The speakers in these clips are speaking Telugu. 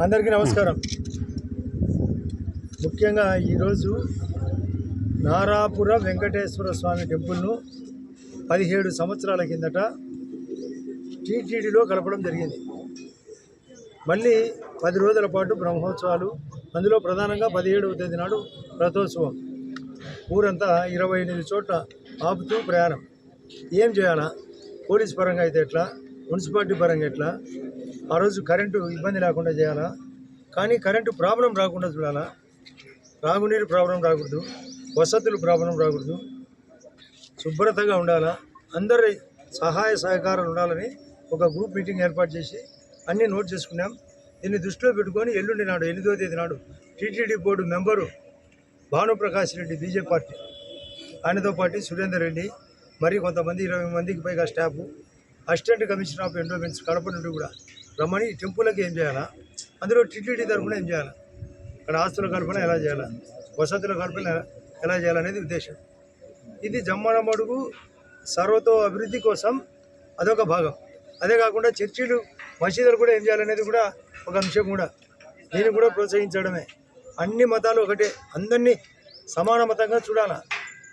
అందరికీ నమస్కారం. ముఖ్యంగా ఈరోజు నారాపుర వెంకటేశ్వర స్వామి టెంపుల్ను పదిహేడు సంవత్సరాల కిందట టీటీడీలో కలపడం జరిగింది. మళ్ళీ పది రోజుల పాటు బ్రహ్మోత్సవాలు అందులో ప్రధానంగా పదిహేడవ తేదీ నాడు రథోత్సవం. ఊరంతా ఇరవై ఎనిమిది చోట్ల ఆపుతూ ప్రయాణం. ఏం చేయాలా? పోలీస్ పరంగా అయితే ఎట్లా? మున్సిపాలిటీ పరంగా ఎట్లా? ఆ రోజు కరెంటు ఇబ్బంది లేకుండా చేయాలా? కానీ కరెంటు ప్రాబ్లం రాకుండా చూడాలా? తాగునీరు ప్రాబ్లం రాకూడదు వసతులు ప్రాబ్లం రాకూడదు శుభ్రతగా ఉండాలా? అందరి సహాయ సహకారాలు ఉండాలని ఒక గ్రూప్ మీటింగ్ ఏర్పాటు చేసి అన్నీ నోట్ చేసుకున్నాం. దీన్ని దృష్టిలో పెట్టుకొని ఎల్లుండి నాడు ఎనిమిదో తేదీ నాడు TTD board member Bhanuprakash Reddy BJP party. ఆయనతో పాటు సురేందర్ రెడ్డి మరి కొంతమంది ఇరవై మందికి పైగా staff assistant commissioner of endowments Kadapa నుండి కూడా రమ్మని టెంపుల్కి ఏం చేయాలా? అందులో టీటీడీ తరఫున ఏం చేయాలా? అక్కడ ఆస్తుల కల్పన ఎలా చేయాలా? వసతుల కల్పన ఎలా- చేయాలనేది ఉద్దేశం. ఇది జమ్మనమడుగు సర్వతో అభివృద్ధి కోసం అదొక భాగం. అదే కాకుండా చర్చిలు మసీదులు కూడా ఏం చేయాలనేది కూడా ఒక అంశం కూడా. దీన్ని కూడా ప్రోత్సహించడమే. అన్ని మతాలు ఒకటే. అందరినీ సమాన మతంగా చూడాలా?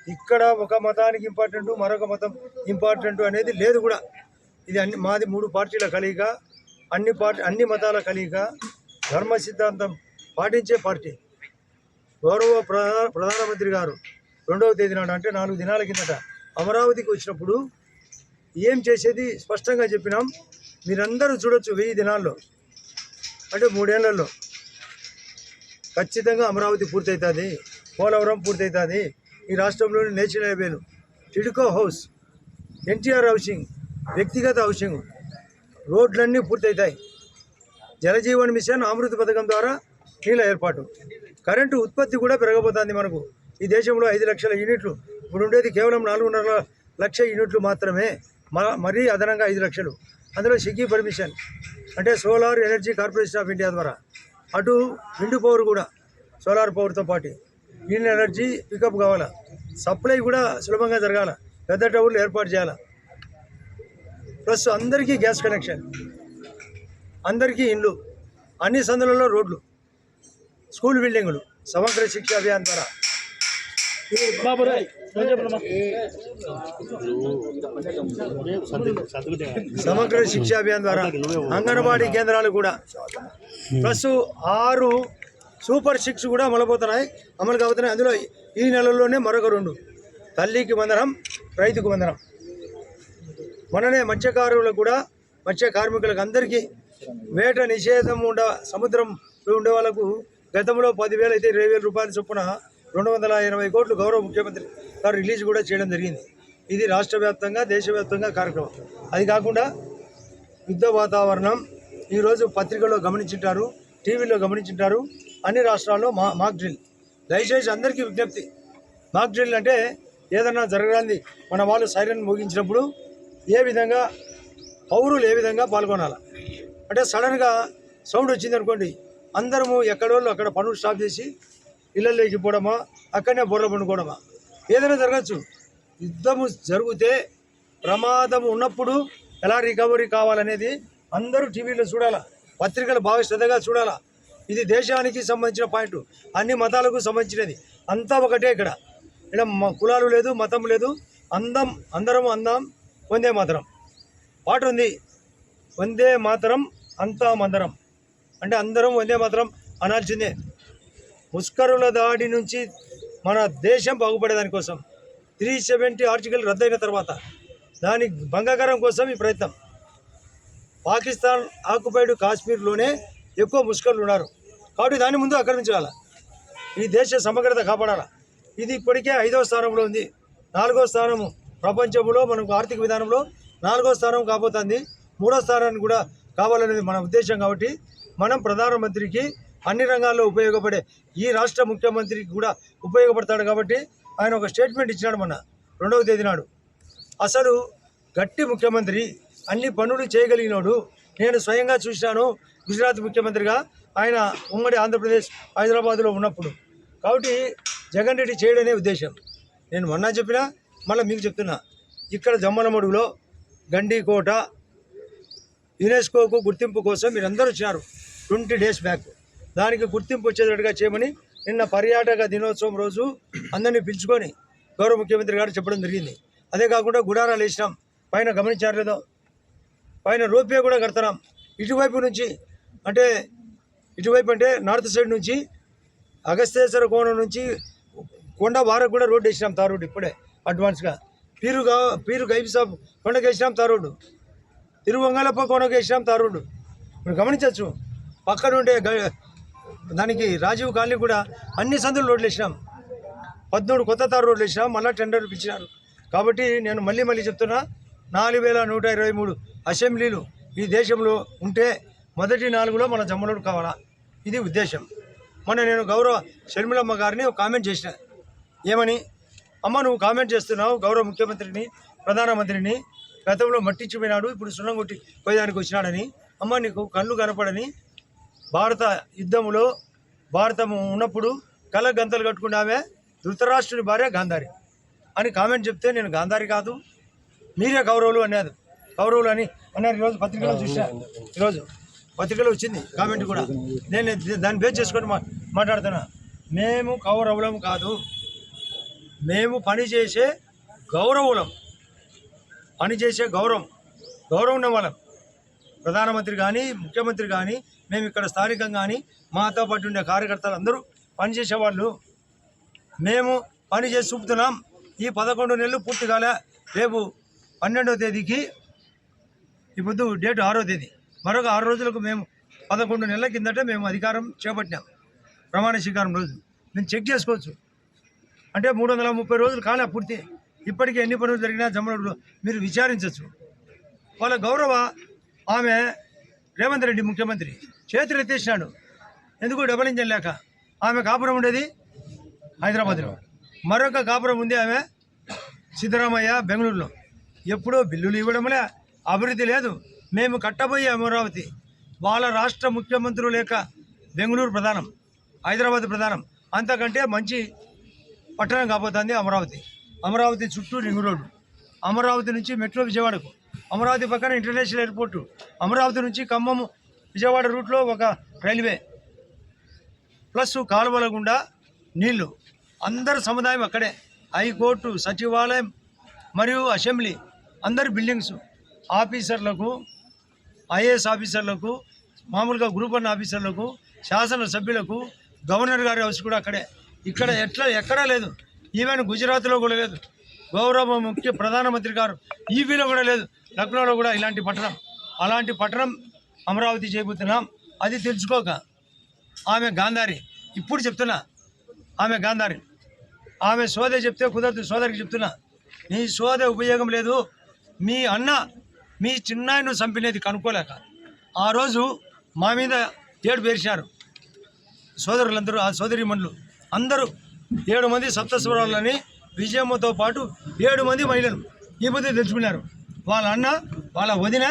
ఇక్కడ ఒక మతానికి ఇంపార్టెంట్ మరొక మతం ఇంపార్టెంట్ అనేది లేదు కూడా. ఇది అన్ని మాది మూడు పార్టీల కలయిక. అన్ని పార్టీ అన్ని మతాల కలయిక ధర్మ సిద్ధాంతం పాటించే పార్టీ. గౌరవ ప్రధాన ప్రధానమంత్రి గారు రెండవ తేదీ నాడు అంటే నాలుగు దినాల కిందట అమరావతికి వచ్చినప్పుడు ఏం చేసేది? స్పష్టంగా చెప్పినాం. మీరందరూ చూడొచ్చు వెయ్యి దినాల్లో అంటే మూడేళ్ళలో. ఖచ్చితంగా అమరావతి పూర్తవుతుంది పోలవరం పూర్తవుతుంది ఈ రాష్ట్రంలోని నేషనల్ హైవేలు టిడ్కో హౌస్ ఎన్టీఆర్ హౌసింగ్ వ్యక్తిగత హౌసింగ్ రోడ్లన్నీ పూర్తవుతాయి జలజీవన్ మిషన్ అమృత పథకం ద్వారా నీళ్ళ ఏర్పాటు. కరెంటు ఉత్పత్తి కూడా పెరగబోతోంది మనకు. ఈ దేశంలో ఐదు లక్షల యూనిట్లు ఇప్పుడు ఉండేది కేవలం నాలుగున్నర లక్ష యూనిట్లు మాత్రమే. మరీ అదనంగా ఐదు లక్షలు. అందులో సిగ్గి పర్మిషన్ అంటే solar energy corporation of India ద్వారా. అటు విండ్ పవర్ కూడా సోలార్ పవర్తో పాటు. గ్రీన్ ఎనర్జీ పికప్ కావాలా? సప్లై కూడా సులభంగా జరగాల? పెద్ద టవర్లు ఏర్పాటు చేయాలా? ప్లస్ అందరికీ గ్యాస్ కనెక్షన్. అందరికీ ఇండ్లు అన్ని సందులలో రోడ్లు స్కూల్ బిల్డింగులు సమగ్ర శిక్ష అభియాన్ ద్వారా. సమగ్ర శిక్ష అభియాన్ ద్వారా అంగన్వాడీ కేంద్రాలు కూడా. ప్లస్ ఆరు సూపర్ సిక్స్ కూడా అమలుపోతున్నాయి అమలు కాబోతున్నాయి. అందులో ఈ నెలలోనే మరొక రెండు. తల్లికి వందనం రైతుకు వందనం. మొన్ననే మత్స్యకారులకు కూడా మత్స్య కార్మికులకు అందరికీ వేట నిషేధం ఉండ సముద్రంలో ఉండే వాళ్ళకు గతంలో పదివేలు అయితే ఇరవై వేల రూపాయల చొప్పున రెండు వందల ఎనభై కోట్లు గౌరవ ముఖ్యమంత్రి గారు రిలీజ్ కూడా చేయడం జరిగింది. ఇది రాష్ట్ర వ్యాప్తంగా దేశవ్యాప్తంగా కార్యక్రమం. అది కాకుండా యుద్ధ వాతావరణం ఈరోజు పత్రికల్లో గమనించుంటారు టీవీలో గమనించుంటారు అన్ని రాష్ట్రాల్లో మా మాక్ డ్రిల్. దయచేసి అందరికీ విజ్ఞప్తి. మాక్ డ్రిల్ అంటే ఏదన్నా జరగడానికి మన వాళ్ళు సైరన్ మోగించినప్పుడు ఏ విధంగా పౌరులు ఏ విధంగా పాల్గొనాలి? అంటే సడన్గా సౌండ్ వచ్చింది అనుకోండి అందరము ఎక్కడోళ్ళు అక్కడ పనులు స్టాప్ చేసి ఇళ్ళల్లోకి పోవడమా అక్కడనే బుర్ర పండుకోవడమా? ఏదైనా జరగచ్చు. యుద్ధము జరిగితే ప్రమాదం ఉన్నప్పుడు ఎలా రికవరీ కావాలనేది అందరూ టీవీలో చూడాలా పత్రికలు బాగా శ్రద్ధగా చూడాలా. ఇది దేశానికి సంబంధించిన పాయింట్ అన్ని మతాలకు సంబంధించినది. అంతా ఒకటే ఇక్కడ. ఇక్కడ మ- కులాలు లేదు మతం లేదు. అందం అందరం అందం. వందే మాతరం. పాట ఉంది. వందే మాతరం అంతా మందరం. అంటే అందరం వందే మాతరం అనాల్సిందే. ముస్కరుల దాడి నుంచి మన దేశం బాగుపడేదాని కోసం త్రీ సెవెంటీ ఆర్టికల్ రద్దయిన తర్వాత దాని భంగకరం కోసం ఈ ప్రయత్నం. పాకిస్తాన్ ఆక్యుపైడ్ కాశ్మీర్లోనే ఎక్కువ ముస్కర్లు ఉన్నారు. కాబట్టి దాని ముందు ఆక్రమించాలి. ఈ దేశ సమగ్రత కాపాడాలి. ఇది ఇప్పటికే ఐదవ స్థానంలో ఉంది. నాలుగో స్థానము ప్రపంచంలో మనకు ఆర్థిక విధానంలో నాలుగో స్థానం కాబోతుంది. మూడో స్థానాన్ని కూడా కావాలనేది మన ఉద్దేశం కాబట్టి మనం ప్రధానమంత్రికి అన్ని రంగాల్లో ఉపయోగపడే ఈ రాష్ట్ర ముఖ్యమంత్రికి కూడా ఉపయోగపడతాడు కాబట్టి ఆయన ఒక స్టేట్మెంట్ ఇచ్చినాడు మొన్న రెండవ తేదీ నాడు. అసలు గట్టి ముఖ్యమంత్రి అన్ని పనులు చేయగలిగినాడు నేను స్వయంగా చూశాను గుజరాత్ ముఖ్యమంత్రిగా ఆయన ఉమ్మడి ఆంధ్రప్రదేశ్ హైదరాబాద్లో ఉన్నప్పుడు. కాబట్టి జగన్ రెడ్డి చేయడనే ఉద్దేశం. నేను మొన్న చెప్పినా మళ్ళీ మీకు చెప్తున్నా. ఇక్కడ జమ్మలమడుగులో గండికోట యునెస్కోకు గుర్తింపు కోసం మీరందరూ వచ్చినారు ట్వంటీ డేస్ బ్యాక్. దానికి గుర్తింపు వచ్చేటట్టుగా చేయమని నిన్న పర్యాటక దినోత్సవం రోజు అందరినీ పిలుచుకొని గౌరవ ముఖ్యమంత్రి గారు చెప్పడం జరిగింది. అదే కాకుండా గుడారాలు వేసినాం. పైన గమనించారు లేదో పైన రోపే కూడా కడతాం ఇటువైపు నుంచి అంటే ఇటువైపు అంటే నార్త్ సైడ్ నుంచి అగస్తేశ్వర కోణం నుంచి కొండ వారకు కూడా రోడ్డు వేసినాం తారు ఇప్పుడే. అడ్వాన్స్గా. పీరు గా పీరు గైబ్ సాబ్ కొండకి వేసినాం తార్ రోడ్డు తిరువంగలప్ప గమనించవచ్చు పక్కన ఉండే గ- దానికి రాజీవ్ కాలనీ కూడా అన్ని సందులు రోడ్లు వేసినాం పద్మూడు కొత్త తారు రోడ్లు వేసినాం మళ్ళీ టెండర్లు ఇచ్చినారు కాబట్టి నేను మళ్ళీ మళ్ళీ చెప్తున్నా నాలుగు వేల నూట ఇరవై మూడు అసెంబ్లీలు ఈ దేశంలో ఉంటే మొదటి నాలుగులో మన జమ్మలోడు కావాలా? ఇది ఉద్దేశం. మొన్న నేను గౌరవ షర్మిలమ్మ గారిని ఒక కామెంట్ చేసిన. ఏమని? అమ్మ నువ్వు కామెంట్ చేస్తున్నావు గౌరవ ముఖ్యమంత్రిని ప్రధానమంత్రిని. గతంలో మట్టించిపోయినాడు ఇప్పుడు సున్నం కొట్టి పోయేదానికి వచ్చినాడని. అమ్మ నీకు కళ్ళు కనపడని. భారత యుద్ధములో భారతము ఉన్నప్పుడు కళ్ళ గంతలు కట్టుకున్నామే ధృతరాష్ట్రుని భార్య గాంధారి అని కామెంట్ చెప్తే నేను గాంధారి కాదు. మీరే కౌరవులు అన్నారు కౌరవులు అని అన్నారు ఈరోజు పత్రికలో చూసా ఈరోజు పత్రికలో వచ్చింది కామెంట్ కూడా. నేను దాన్ని బేస్ చేసుకొని మా మాట్లాడుతున్నా. మేము కౌరవులం కాదు. మేము పని చేసే గౌరవులం. పని చేసే గౌరవం గౌరవం వాళ్ళం. ప్రధానమంత్రి కానీ ముఖ్యమంత్రి కానీ మేము ఇక్కడ స్థానికంగా కానీ మాతో పాటు ఉండే కార్యకర్తలు అందరూ పనిచేసేవాళ్ళు మేము పని చేసి చూపుతున్నాం. ఈ పదకొండు నెలలు పూర్తి కాలే రేపు పన్నెండవ తేదీకి ఈ పొద్దు డేట్ ఆరో తేదీ. మరొక ఆరు రోజులకు మేము పదకొండు నెలల కిందట మేము అధికారం చేపట్టినాం. ప్రమాణ స్వీకారం రోజు. మేము చెక్ చేసుకోవచ్చు. అంటే మూడు వందల ముప్పై రోజులు కాలే పూర్తి. ఇప్పటికే ఎన్ని పనులు జరిగినా జమ్మడు మీరు విచారించవచ్చు. వాళ్ళ గౌరవ ఆమె రేవంత్ రెడ్డి ముఖ్యమంత్రి చేతులు ఎత్తేసినాడు. ఎందుకు డబల్ ఇంజన్ లేక? ఆమె కాపురం ఉండేది హైదరాబాద్లో. మరొక కాపురం ఉంది ఆమె సిద్ధరామయ్య బెంగళూరులో. ఎప్పుడో బిల్లులు ఇవ్వడంలే. అభివృద్ధి లేదు. మేము కట్టబోయే అమరావతి వాళ్ళ రాష్ట్ర ముఖ్యమంత్రులు లేక బెంగళూరు ప్రధానం హైదరాబాద్ ప్రధానం. అంతకంటే మంచి పట్టణం కాబోతుంది అమరావతి. అమరావతి చుట్టూ రింగ్ రోడ్డు. అమరావతి నుంచి మెట్రో విజయవాడకు. అమరావతి పక్కన ఇంటర్నేషనల్ ఎయిర్పోర్టు. అమరావతి నుంచి ఖమ్మం విజయవాడ రూట్లో ఒక రైల్వే. ప్లస్ కాలువల గుండా నీళ్ళు. అందరు సముదాయం అక్కడే. హైకోర్టు సచివాలయం మరియు అసెంబ్లీ. అందరి బిల్డింగ్స్. ఆఫీసర్లకు ఐఏఎస్ ఆఫీసర్లకు మామూలుగా గ్రూప్ వన్ ఆఫీసర్లకు శాసన సభ్యులకు గవర్నర్ గారి హౌస్ కూడా అక్కడే. ఇక్కడ ఎట్లా ఎక్కడా లేదు. ఈవెన్ గుజరాత్లో కూడా లేదు. గౌరవ ముఖ్య ప్రధానమంత్రి గారు ఈవీలో కూడా లేదు. లక్నోలో కూడా ఇలాంటి పట్టణం అలాంటి పట్టణం అమరావతి చేయబోతున్నాం అది తెలుసుకోక ఆమె గాంధారి ఇప్పుడు చెప్తున్నా ఆమె గాంధారి ఆమె సోద చెప్తే కుదరదు సోదరికి చెప్తున్నా నీ సోద ఉపయోగం లేదు. మీ అన్న మీ చిన్నాయను చంపినది కనుక్కోలేక ఆ రోజు మా మీద ఏడు పేర్చారు సోదరులందరూ ఆ సోదరిమణులు అందరూ ఏడు మంది సప్తస్వరాలని విజయమ్మతో పాటు ఏడు మంది మహిళలు ఈ బుద్ధి తెలుసుకున్నారు. వాళ్ళ అన్న వాళ్ళ వదిన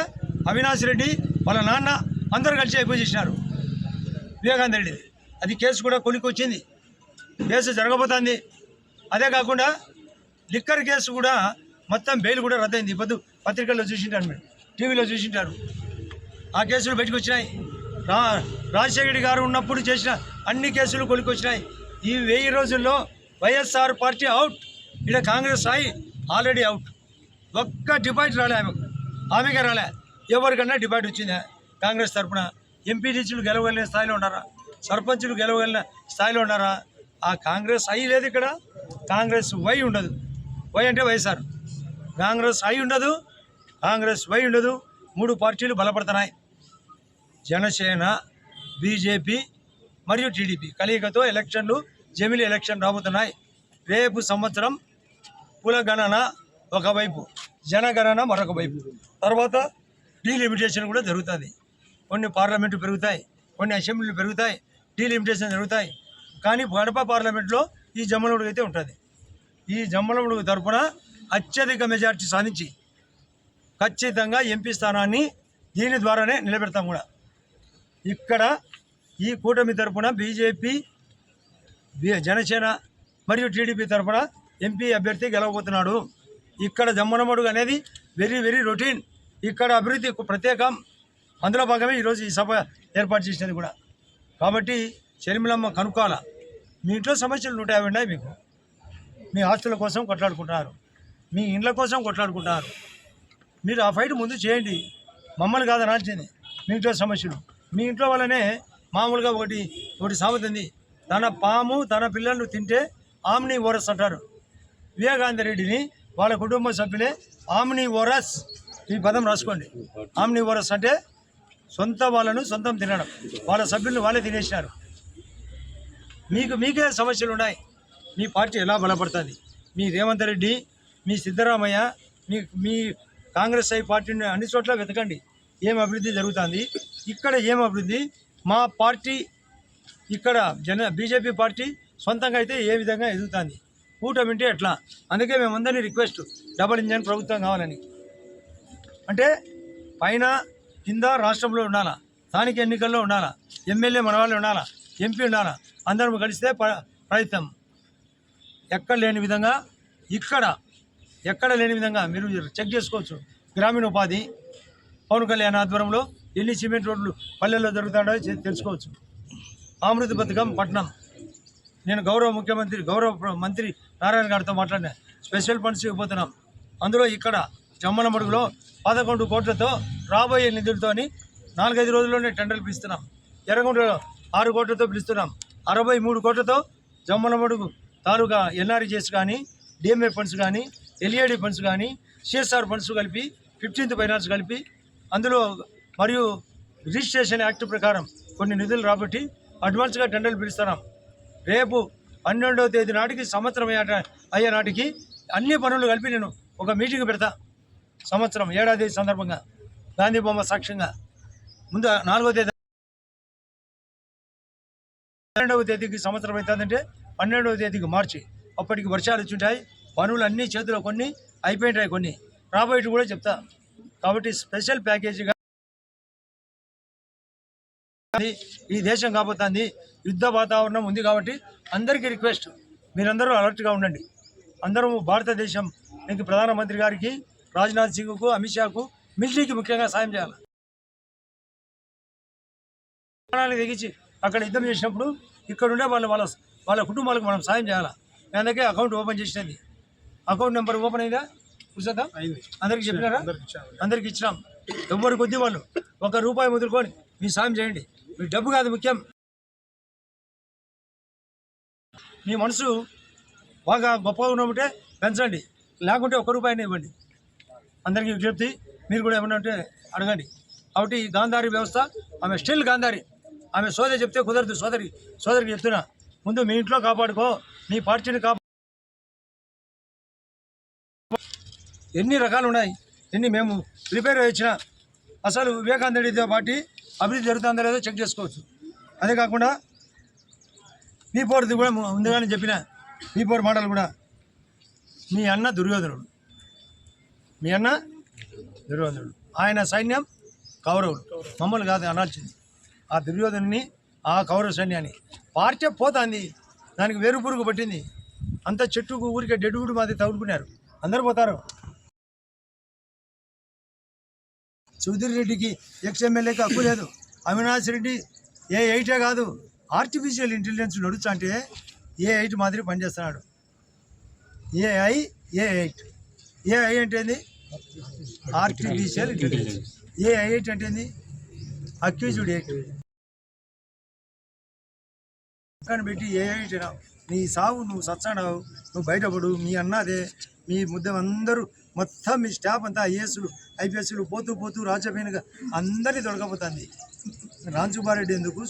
అవినాష్ రెడ్డి వాళ్ళ నాన్న అందరూ కలిసి అయిపోయి చేసినారు. వివేకానంద రెడ్డిది అది కేసు కూడా కొనుక్కొచ్చింది. కేసు జరగబోతుంది. అదే కాకుండా లిక్కర్ కేసు కూడా మొత్తం బెయిల్ కూడా రద్దయింది. ఈ పొద్దు పత్రికల్లో చూసింటారు మీరు టీవీలో చూసింటారు. ఆ కేసులు బయటకు వచ్చినాయి. రా రాజశేఖర గారు ఉన్నప్పుడు చేసిన అన్ని కేసులు కొలికి ఈ వెయ్యి రోజుల్లో వైఎస్ఆర్ పార్టీ అవుట్. ఇక్కడ కాంగ్రెస్ స్థాయి ఆల్రెడీ అవుట్. ఒక్క డిపాజిట్ రాలే ఆమెకు. ఆమెకే రాలే. ఎవరికన్నా డిపాజిట్ వచ్చిందా? కాంగ్రెస్ తరఫున ఎంపీటీసీలు గెలవగలిగిన స్థాయిలో ఉన్నారా? సర్పంచులు గెలవగలిగిన స్థాయిలో ఉన్నారా? ఆ కాంగ్రెస్ ఐ లేదు ఇక్కడ. కాంగ్రెస్ వై ఉండదు. వై అంటే వైఎస్ఆర్. కాంగ్రెస్ ఐ ఉండదు. కాంగ్రెస్ వై ఉండదు. మూడు పార్టీలు బలపడుతున్నాయి. జనసేన బీజేపీ మరియు టీడీపీ కలయికతో ఎలక్షన్లు జమిలి ఎలక్షన్ రాబోతున్నాయి. రేపు సంవత్సరం కులగణన ఒకవైపు జనగణన మరొక వైపు. తర్వాత డీలిమిటేషన్ కూడా జరుగుతుంది. కొన్ని పార్లమెంటు పెరుగుతాయి కొన్ని అసెంబ్లీలు పెరుగుతాయి డీలిమిటేషన్ జరుగుతాయి. కానీ గడప పార్లమెంట్లో ఈ జమ్మలముడుగు అయితే ఉంటుంది. ఈ జమ్మలముడుగు తరఫున అత్యధిక మెజార్టీ సాధించి ఖచ్చితంగా ఎంపీ స్థానాన్ని దీని ద్వారానే నిలబెడతాం కూడా. ఇక్కడ ఈ కూటమి తరఫున బీజేపీ జనసేన మరియు టీడీపీ తరపున ఎంపీ అభ్యర్థి గెలవబోతున్నాడు. ఇక్కడ జమ్మనమడుగు అనేది వెరీ వెరీ రొటీన్. ఇక్కడ అభివృద్ధి ప్రత్యేకం. అందులో భాగమే ఈరోజు ఈ సభ ఏర్పాటు చేసినది కూడా. కాబట్టి షర్మిలమ్మ కనుక్కోవాలా? మీ ఇంట్లో సమస్యలు నూట యాభై ఉన్నాయి మీకు. మీ ఆస్తుల కోసం కొట్లాడుకుంటున్నారు. మీ ఇండ్ల కోసం కొట్లాడుకుంటున్నారు. మీరు ఆ ఫైట్ ముందు చేయండి. మమ్మల్ని కాదు అనాల్సింది. మీ ఇంట్లో సమస్యలు. మీ ఇంట్లో వల్లనే మామూలుగా ఒకటి ఒకటి సామెత ఉంది తన పాము తన పిల్లలను తింటే ఆమ్ని ఓరస్ అంటారు. వివేకానంద రెడ్డిని వాళ్ళ కుటుంబ సభ్యులే ఆమ్ని ఓరస్ ఈ పదం రాసుకోండి. ఆమ్ని ఓరస్ అంటే సొంత వాళ్ళను సొంతం తినడం. వాళ్ళ సభ్యులను వాళ్ళే తినేసినారు. మీకు మీకే సమస్యలు ఉన్నాయి. మీ పార్టీ ఎలా బలపడుతుంది? మీ రేవంత్ రెడ్డి మీ సిద్ధరామయ్య మీ మీ కాంగ్రెస్ ఐ పార్టీని అన్ని చోట్ల వెతకండి. ఏం అభివృద్ధి జరుగుతుంది? ఇక్కడ ఏం అభివృద్ధి? మా పార్టీ ఇక్కడ జన బీజేపీ పార్టీ సొంతంగా అయితే ఏ విధంగా ఎదుగుతుంది? కూటమింటే ఎట్లా? అందుకే మేమందరినీ రిక్వెస్ట్ డబల్ ఇంజన్ ప్రభుత్వం కావాలని. అంటే పైన కింద రాష్ట్రంలో ఉండాలా? స్థానిక ఎన్నికల్లో ఉండాలా? ఎమ్మెల్యే మన వాళ్ళు ఉండాలా? ఎంపీ ఉండాలా? అందరం కలిస్తే ప్రయత్నం. ఎక్కడ లేని విధంగా ఇక్కడ ఎక్కడ లేని విధంగా మీరు చెక్ చేసుకోవచ్చు. గ్రామీణ ఉపాధి పవన్ కళ్యాణ్ ఆధ్వర్యంలో ఢిల్లీ సిమెంట్ రోడ్లు పల్లెల్లో దొరుకుతాడో తెలుసుకోవచ్చు. అమృత పథకం పట్నం. నేను గౌరవ ముఖ్యమంత్రి గౌరవ మంత్రి నారాయణ గారితో మాట్లాడినా స్పెషల్ ఫండ్స్ ఇవ్వబోతున్నాం. అందులో ఇక్కడ జమ్మలమడుగులో పదకొండు కోట్లతో రాబోయే నిధులతోని నాలుగైదు రోజుల్లోనే టెండర్లు పిలుస్తున్నాం. ఎర్రగొండలో ఆరు కోట్లతో పిలుస్తున్నాం. అరవై మూడు కోట్లతో జమ్మలమడుగు తాలూకా ఎన్ఆర్జీఎస్ కానీ డిఎంఏ ఫండ్స్ కానీ ఎల్ఈడి ఫండ్స్ కానీ సిఎస్ఆర్ ఫండ్స్ కలిపి ఫిఫ్టీన్త్ ఫైనాన్స్ కలిపి అందులో మరియు రిజిస్ట్రేషన్ యాక్ట్ ప్రకారం కొన్ని నిధులు రాబట్టి అడ్వాన్స్గా టెండర్లు పిలుస్తున్నాం. రేపు పన్నెండవ తేదీ నాటికి సంవత్సరం అయ్యే నాటికి అన్ని పనులు కలిపి నేను ఒక మీటింగ్ పెడతా. సంవత్సరం ఏడాది సందర్భంగా గాంధీ బొమ్మ సాక్ష్యంగా. ముందు నాలుగో తేదీ పన్నెండవ తేదీకి సంవత్సరం అవుతుందంటే పన్నెండవ తేదీకి మార్చి. అప్పటికి వర్షాలు వచ్చుంటాయి పనులు అన్ని చేతిలో కొన్ని అయిపోయింటాయి కొన్ని. రాబోయేటి కూడా చెప్తా. కాబట్టి స్పెషల్ ప్యాకేజీగా అది ఈ దేశం కాబోతుంది యుద్ధ వాతావరణం ఉంది కాబట్టి అందరికీ రిక్వెస్ట్ మీరందరూ అలర్ట్గా ఉండండి. అందరూ భారతదేశం ఇంక ప్రధానమంత్రి గారికి రాజ్నాథ్ సింగ్కు అమిత్ షాకు మిలిటరీకి ముఖ్యంగా సాయం చేయాలి. ప్రాణాలకు తెగించి అక్కడ యుద్ధం చేసినప్పుడు ఇక్కడ ఉండే వాళ్ళ వాళ్ళ వాళ్ళ కుటుంబాలకు మనం సాయం చేయాలి? అందుకే అకౌంట్ ఓపెన్ చేసినది. అకౌంట్ నెంబర్ ఓపెన్ అయిందా? చూసేద్దా అందరికి చెప్పినారా? అందరికి ఇచ్చినాం. ఎవ్వరు కొద్ది వాళ్ళు ఒక రూపాయి ముదురుకొని మీ సాయం చేయండి. మీ డబ్బు కాదు ముఖ్యం. మీ మనసు బాగా గొప్పగా ఉన్నప్పుడే పెంచండి. లేకుంటే ఒక్క రూపాయిని ఇవ్వండి. అందరికీ విజ్ఞప్తి మీరు కూడా ఏమన్నా ఉంటే అడగండి. కాబట్టి గాంధారి వ్యవస్థ ఆమె స్టిల్ గాంధారి. ఆమె సోదరి చెప్తే కుదరదు. సోదరి సోదరికి చెప్తున్నా. ముందు మీ ఇంట్లో కాపాడుకో మీ పార్టీని కాపా ఎన్ని రకాలు ఉన్నాయి ఎన్ని మేము ప్రిపేర్ అయ్యి వచ్చిన అసలు వివేకానంద పార్టీ అభివృద్ధి జరుగుతుందో లేదో చెక్ చేసుకోవచ్చు. అదే కాకుండా మీ పోరుది కూడా ముందుగానే చెప్పిన మీ పోరు మాటలు కూడా మీ అన్న దుర్యోధనుడు. మీ అన్న దుర్యోధనుడు. ఆయన సైన్యం కౌరవులు మమ్మల్ని కాదు అనాల్సింది. ఆ దుర్యోధనుని ఆ కౌరవ సైన్యాన్ని పార్చే పోతుంది. దానికి వేరు పురుగు పట్టింది. అంత చెట్టుకు ఊరికే డెడ్గుడు మాది తగులుకున్నారు. అందరు పోతారు. సుధీర్ రెడ్డికి ఎక్స్ ఎమ్మెల్యేకి హక్కు లేదు. అవినాష్ రెడ్డి ఏ ఎయిటే కాదు ఆర్టిఫిషియల్ ఇంటెలిజెన్స్ నడుచు అంటే ఏ ఎయిట్ మాదిరి పనిచేస్తున్నాడు. ఏఐ ఏ ఎయిట్. ఏఐ అంటే ఏంది? ఆర్టిఫిషియల్ ఇంటెలిజెన్స్ ఏ ఎయిట్ అంటే ఏంది? అక్యూజ్డ్ ఎయిట్ పక్కన పెట్టి ఏ ఎయిట్ నీ సావు నువ్వు సచ్చాడావు నువ్వు బయటపడు మీ అన్నదే మీ ముద్ద అందరూ మొత్తం మీ స్టాఫ్ అంతా ఐఏఎస్లు ఐపీఎస్లు పోతూ పోతూ రాజ్యపేనగా అందరినీ దొరకపోతుంది రాంచుబారెడ్డి ఎందుకు?